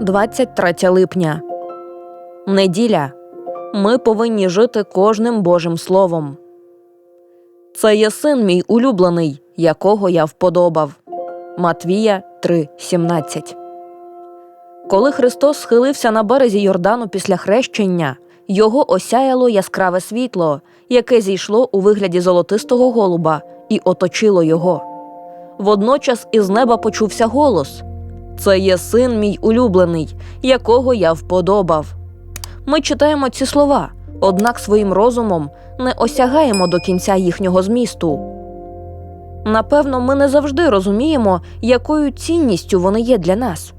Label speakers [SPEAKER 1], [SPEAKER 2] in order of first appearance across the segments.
[SPEAKER 1] 23 липня. Неділя. Ми повинні жити кожним Божим Словом. Це є син мій улюблений, якого я вподобав. Матвія 3:17. Коли Христос схилився на березі Йордану після хрещення, його осяяло яскраве світло, яке зійшло у вигляді золотистого голуба і оточило його. Водночас із неба почувся голос Це є син мій улюблений, якого я вподобав. Ми читаємо ці слова, однак своїм розумом не осягаємо до кінця їхнього змісту. Напевно, ми не завжди розуміємо, якою цінністю вони є для нас.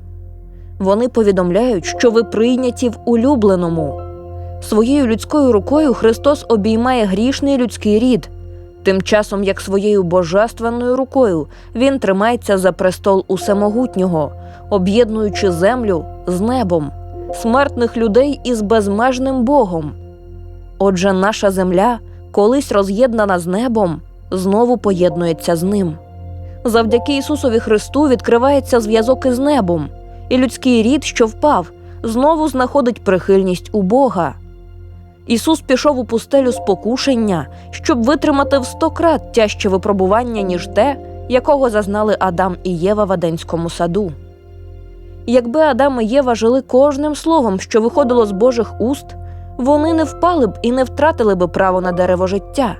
[SPEAKER 1] Вони повідомляють, що ви прийняті в улюбленому. Своєю людською рукою Христос обіймає грішний людський рід, тим часом як своєю божественною рукою він тримається за престол усемогутнього, об'єднуючи землю з небом, смертних людей із безмежним Богом. Отже, наша земля, колись роз'єднана з небом, знову поєднується з ним. Завдяки Ісусові Христу відкривається зв'язок із небом, і людський рід, що впав, знову знаходить прихильність у Бога. Ісус пішов у пустелю спокушення, щоб витримати в сто крат тяжче випробування, ніж те, якого зазнали Адам і Єва в Аденському саду. Якби Адам і Єва жили кожним словом, що виходило з Божих уст, вони не впали б і не втратили б право на дерево життя.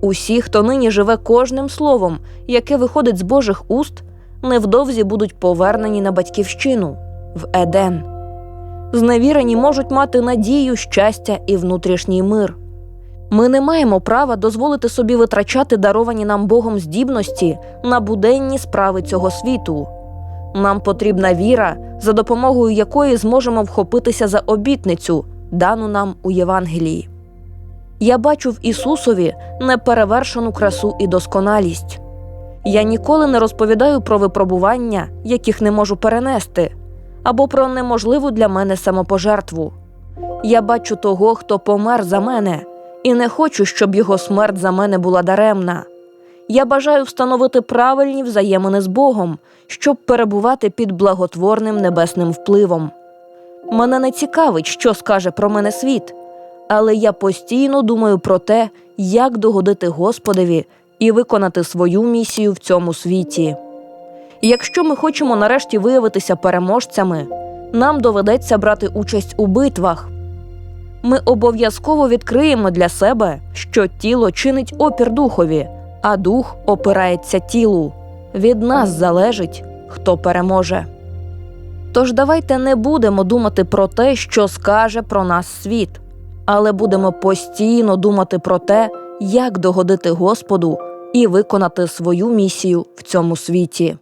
[SPEAKER 1] Усі, хто нині живе кожним словом, яке виходить з Божих уст, невдовзі будуть повернені на батьківщину в Еден. Зневірені можуть мати надію, щастя і внутрішній мир. Ми не маємо права дозволити собі витрачати даровані нам Богом здібності на буденні справи цього світу. Нам потрібна віра, за допомогою якої зможемо вхопитися за обітницю, дану нам у Євангелії. Я бачу в Ісусові неперевершену красу і досконалість. Я ніколи не розповідаю про випробування, яких не можу перенести, або про неможливу для мене самопожертву. Я бачу того, хто помер за мене, і не хочу, щоб його смерть за мене була даремна. Я бажаю встановити правильні взаємини з Богом, щоб перебувати під благотворним небесним впливом. Мене не цікавить, що скаже про мене світ, але я постійно думаю про те, як догодити Господеві і виконати свою місію в цьому світі. Якщо ми хочемо нарешті виявитися переможцями, нам доведеться брати участь у битвах. Ми обов'язково відкриємо для себе, що тіло чинить опір духові, а дух опирається тілу. Від нас залежить, хто переможе. Тож давайте не будемо думати про те, що скаже про нас світ, але будемо постійно думати про те, як догодити Господу і виконати свою місію в цьому світі.